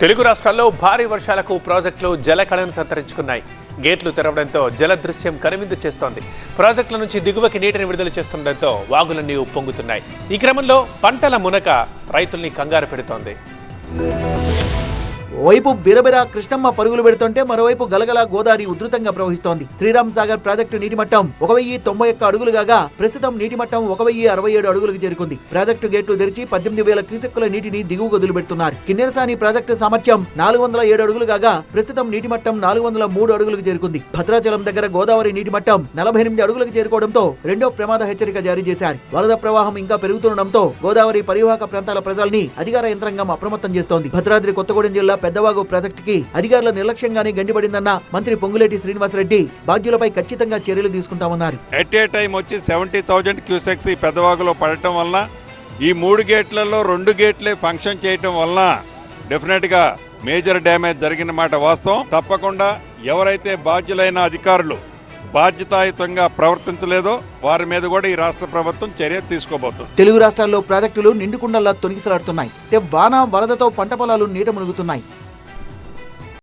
తెలుగు రాష్ట్రాల్లో భారీ వర్షాలకు ప్రాజెక్టులు జలకళను సంతరించుకున్నాయి. గేట్లు తెరవడంతో జల దృశ్యం కనువిందు చేస్తోంది. ప్రాజెక్టుల నుంచి దిగువకి నీటిని విడుదల చేస్తుండటంతో వాగులన్నీ ఉప్పొంగుతున్నాయి. ఈ క్రమంలో పంటల మునక రైతుల్ని కంగారు పెడుతోంది. ఓవైపు బిరబిరా కృష్ణమ్మ పరుగులు పెడుతుంటే మరోవైపు గలగల గోదావరి ఉధృతంగా ప్రవహిస్తోంది. శ్రీరామ్ సాగర్ ప్రాజెక్టు నీటి మట్టం ఒక వెయ్యి తొంభై ఒక్క అడుగులు కాగా ప్రస్తుతం నీటి మట్టం ఒక వెయ్యి అరవై ఏడు అడుగులకు చేరుకుంది. ప్రాజెక్టు గేట్లు తెరిచి పద్దెనిమిది వేల క్యూసెక్కుల నీటిని దిగువకు వదిలిపెడుతున్నారు కిన్నెరసాని ప్రాజెక్టు సామర్థ్యం నాలుగు వందల ఏడు అడుగులు కాగా ప్రస్తుతం నీటి మట్టం నాలుగు వందల మూడు అడుగులకు చేరుకుంది. భద్రాచలం దగ్గర గోదావరి నీటి మట్టం నలభై ఎనిమిది అడుగులకు చేరుకోవడంతో రెండో ప్రమాద హెచ్చరిక జారీ చేశారు. వరద ప్రవాహం ఇంకా పెరుగుతుండటంతో గోదావరి పరివాహక ప్రాంతాల ప్రజల్ని అధికార యంత్రాంగం అప్రమత్తం చేస్తోంది. భద్రాద్రి కొత్తగూడెం జిల్లా పెద్దవాగు ప్రాజెక్టుకి అధికారుల నిర్లక్ష్యంగానే గండిపడిందన్న మంత్రి పొంగులేటి శ్రీనివాసరెడ్డి బాధ్యులపై ఖచ్చితంగా చర్యలు తీసుకుంటామన్నారు. ఎట్ ఏ టైం వచ్చి సెవెంటీ థౌజండ్ క్యూసెక్స్ ఈ పెద్దవాగులో పడటం వలన ఈ మూడు గేట్లలో రెండు గేట్లే ఫంక్షన్ చేయటం వలన డెఫినెట్గా మేజర్ డ్యామేజ్ జరిగిన మాట వాస్తవం. తప్పకుండా ఎవరైతే బాధ్యులైన అధికారులు బాధ్యతాయుతంగా ప్రవర్తించలేదో వారి మీద కూడా ఈ రాష్ట్ర ప్రభుత్వం చర్య తీసుకోబోతుంది. తెలుగు రాష్ట్రాల్లో ప్రాజెక్టులు నిండుకుండల్లా తొనికిసలాడుతున్నాయి. వాన వరదతో పంట పొలాలు నీట మునుగుతున్నాయి.